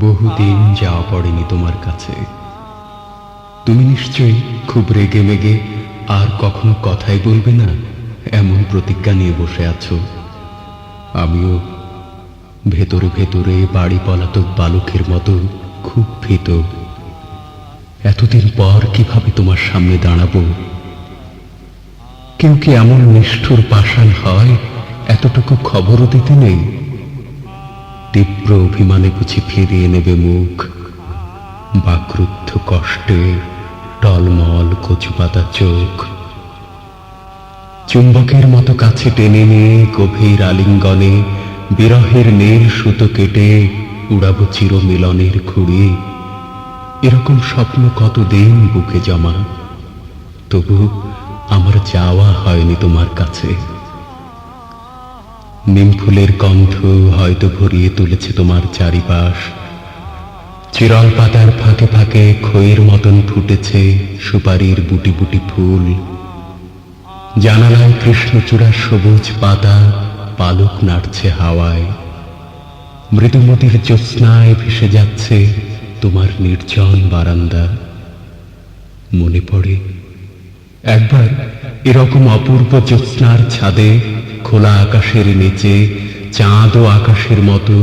বহুদিন যাওয়া পড়েনি তোমার কাছে। তুমি নিশ্চয়ই খুব রেগে মেগে আর কখনো কথাই বলবে না এমন প্রতিজ্ঞা নিয়ে বসে আছো। আমিও ভেতরে ভেতরে বাড়ি পলাতক বালকের মতো খুব ভীত। এতদিন পর কীভাবে তোমার সামনে দাঁড়াবো? কেউ কি এমন নিষ্ঠুর পাষাণ হয় এতটুকু খবরও দিতে নেই? তীব্র অভিমানে বুঝি ফিরিয়ে নেবে মুখ। বাক্রুদ্ধ কষ্টে টলমল কচুপাতা চোখ। চুম্বকের মতো কাছে টেনে নিয়ে গভীর আলিঙ্গনে বিরহের নীল সুতো কেটে উড়াবো চির মিলনের খুঁড়ি। এরকম স্বপ্ন কতদিন বুকে জমা? তবু আমার যাওয়া হয়নি তোমার কাছে। নিম ফুলের গন্ধ হয়তো ভরিয়ে তুলেছে তোমার চারিপাশ। চিরল পাতার ফাঁকে ফাঁকে খইয়ের মতন ফুটেছে সুপারির বুটি বুটি ফুল। জানালায় কৃষ্ণচূড়ার সবুজ পাতা, পালক নাড়ছে হাওয়ায়। মৃদুমতির জ্যোৎস্নায় ভেসে যাচ্ছে তোমার নির্জন বারান্দা। মনে পড়ে, একবার এরকম অপূর্ব জ্যোৎস্নার ছাদে খোলা আকাশের নিচে চাঁদ ও আকাশের মতো,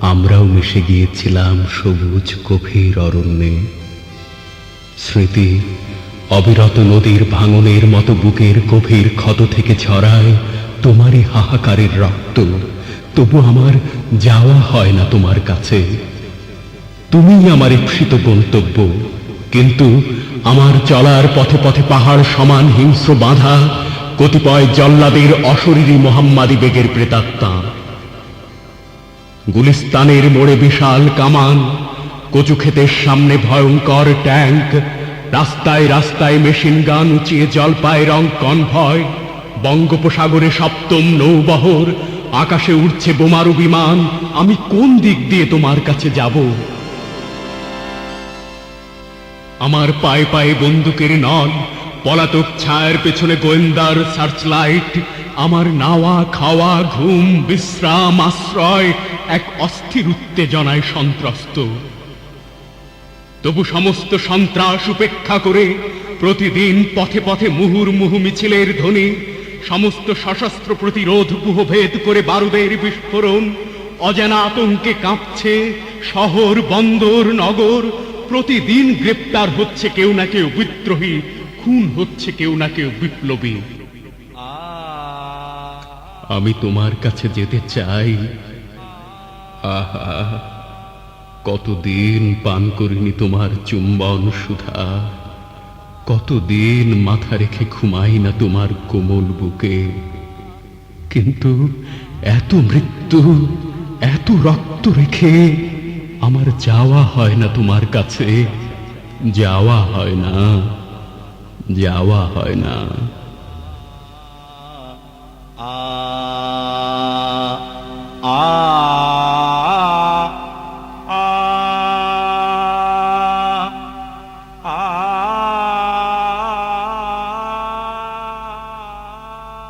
আমরাও মিশে গিয়েছিলাম সবুজ গভীর অরণ্যে। স্মৃতি, অবিরত নদীর ভাঙনের মতো বুকের গভীর ক্ষত থেকে ছড়ায় তোমারই হাহাকারের রক্ত। তবু আমার যাওয়া হয় না তোমার কাছে। তুমিই আমার ঈপ্সিত গন্তব্য, কিন্তু আমার চলার পথে পথে পাহাড় সমান হিংস্র বাঁধা কতিপয় জল্লাদের অশরীরী মোহাম্মাদি বেগের প্রেতাত্মা। গুলিস্তানের মোড়ে বিশাল কামান, কচু ক্ষেতের সামনে ভয়ঙ্কর ট্যাঙ্ক, রাস্তায় রাস্তায় মেশিন গান উঁচিয়ে জলপায় রং কনভয়, বঙ্গোপসাগরে সপ্তম নৌবহর, আকাশে উঠছে বোমারু বিমান, আমি কোন দিক দিয়ে তোমার কাছে যাব? আমার পায়ে পায়ে বন্দুকের নল পলাতক ছায়ের পেছনে গোয়েন্দার সার্চ লাইট আমার নাওয়া খাওয়া, ঘুম, বিশ্রাম, আশ্রয়, এক অস্থির উত্তেজনায় সন্ত্রস্ত। তবু সমস্ত সন্ত্রাস উপেক্ষা করে প্রতিদিন পথে পথে মুহুর্মুহু মিছিলের ধ্বনি, সমস্ত সশস্ত্র প্রতিরোধ গুহভেদ করে বারুদের বিস্ফোরণ, অজানা আতঙ্কে কাঁপছে শহর, বন্দর, নগর, প্রতিদিন গ্রেপ্তার হচ্ছে কেউ না কেউ বিদ্রোহী খুন হচ্ছে কেউ না কেউ বিপ্লবী। আমি তোমার কাছে যেতে চাই। আহা, কতদিন পান করিনি তোমার চুম্বন সুধা। কতদিন মাথা রেখে ঘুমাই না তোমার কোমল বুকে। কিন্তু এত মৃত্যু, এত রক্ত রেখে আমার যাওয়া হয় না তোমার কাছে। যাওয়া হয় না। যাওয়া হয় না।